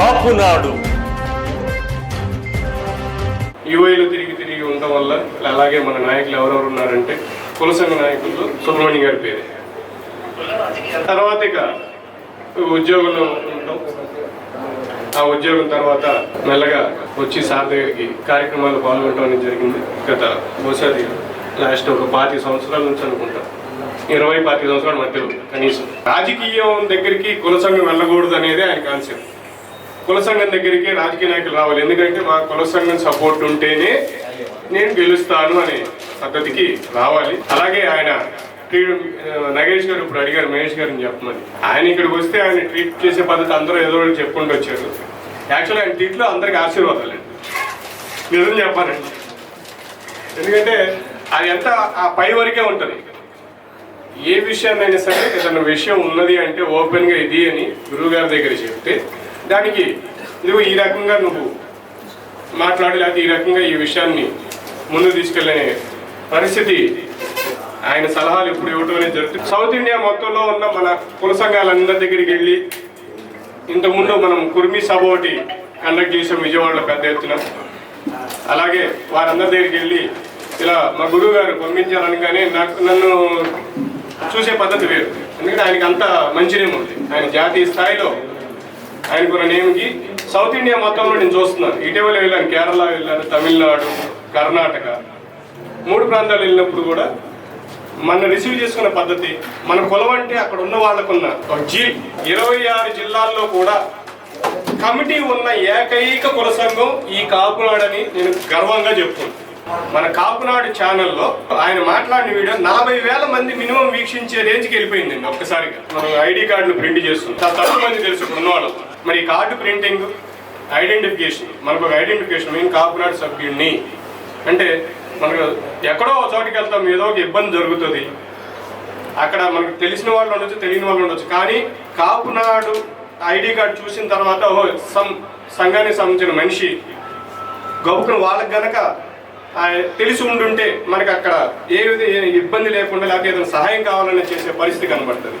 కాపునాడు. యువైలు తిరిగి తిరిగి ఉండడం వల్ల అలాగే మన నాయకులు ఎవరెవరు ఉన్నారంటే కుల సంఘ నాయకులు సుబ్రహ్మణ్యం గారి పేరే. తర్వాత ఇక ఉద్యోగంలో ఉంటాం. ఆ ఉద్యోగం తర్వాత మెల్లగా వచ్చి సార్ దగ్గరికి కార్యక్రమాలు పాల్గొనడం అనేది జరిగింది. గత బహుశా లాస్ట్ ఒక పాతి సంవత్సరాల నుంచి అనుకుంటా. ఇరవై పాతి సంవత్సరాల మధ్యలో కనీసం. రాజకీయం దగ్గరికి కుల సంఘం వెళ్ళకూడదు అనేది ఆయన కాన్సెప్ట్. కుల సంఘం దగ్గరికి రాజకీయ నాయకులు రావాలి. ఎందుకంటే మా కుల సంఘం సపోర్ట్ ఉంటేనే నేను గెలుస్తాను అనే పద్ధతికి రావాలి. అలాగే ఆయన ట్రీట్ నగేష్ గారు ఇప్పుడు అడిగారు మహేష్ గారిని చెప్పమని. ఆయన ఇక్కడికి వస్తే ఆయన ట్రీట్ చేసే పద్ధతి అందరూ ఏదో చెప్పుకుంటూ వచ్చారు. యాక్చువల్ ఆయన ట్రీట్లో అందరికి ఆశీర్వాదాలండి నిజం చెప్పాలండి. ఎందుకంటే అది ఎంత ఆ పై వరకే ఉంటుంది. ఏ విషయాన్నైనా సరే ఏదైనా విషయం ఉన్నది అంటే ఓపెన్గా ఇది అని గురువు గారి దగ్గర చెప్తే దానికి ఇదిగో ఈ రకంగా నువ్వు మాట్లాడి లేకపోతే ఈ రకంగా ఈ విషయాన్ని ముందు తీసుకెళ్ళే పరిస్థితి. ఆయన సలహాలు ఇప్పుడు ఇవ్వడం అనేది జరుగుతుంది. సౌత్ ఇండియా మొత్తంలో ఉన్న మన కుల సంఘాలందరి దగ్గరికి వెళ్ళి ఇంతకుముందు మనం కుర్మి సభ ఒకటి కండక్ట్ చేసాం విజయవాడలో పెద్ద ఎత్తున. అలాగే వారందరి దగ్గరికి వెళ్ళి ఇలా మా గురువు గారు పంపించాలనగానే నాకు నన్ను చూసే పద్ధతి వేరు. ఎందుకంటే ఆయనకి అంత మంచి నేమ్ ఉంది. ఆయన జాతీయ స్థాయిలో ఆయనకున్న నేమ్కి సౌత్ ఇండియా మొత్తంలో నేను చూస్తున్నాను. ఇటీవల వెళ్ళాను కేరళ వెళ్ళాను తమిళనాడు కర్ణాటక. మూడు ప్రాంతాలు వెళ్ళినప్పుడు కూడా మన రిసీవ్ చేసుకున్న పద్ధతి మన కులం అంటే అక్కడ ఉన్న వాళ్ళకున్న ఒక జీ ఇరవై ఆరు జిల్లాల్లో కూడా కమిటీ ఉన్న ఏకైక కుల సంఘం ఈ కాపునాడని నేను గర్వంగా చెప్తున్నాను. మన కాపునాడు ఛానల్లో ఆయన మాట్లాడిన వీడియో నలభై వేల మంది మినిమం వీక్షించే రేంజ్కి వెళ్ళిపోయిందండి ఒక్కసారిగా. మనం ఐడి కార్డులు ప్రింట్ చేస్తున్నాం. చాలా తక్కువ మంది తెలుసు ఇప్పుడు మరి కార్డు ప్రింటింగ్ ఐడెంటిఫికేషన్ మనకు ఒక ఐడెంటిఫికేషన్ మేము కాపునాడు సభ్యుడిని. అంటే మనకు ఎక్కడో ఒక చోటికి వెళ్తాం ఏదో ఒక ఇబ్బంది జరుగుతుంది. అక్కడ మనకు తెలిసిన వాళ్ళు ఉండొచ్చు తెలియని వాళ్ళు ఉండొచ్చు. కానీ కాపునాడు ఐడి కార్డు చూసిన తర్వాత ఓహో సం సంఘానికి సంబంధించిన మనిషి గబుకుని వాళ్ళకి గనక తెలిసి ఉండుంటే మనకి అక్కడ ఏ ఇబ్బంది లేకుండా లేకపోతే ఏదైనా సహాయం కావాలని చేసే పరిస్థితి కనబడుతుంది.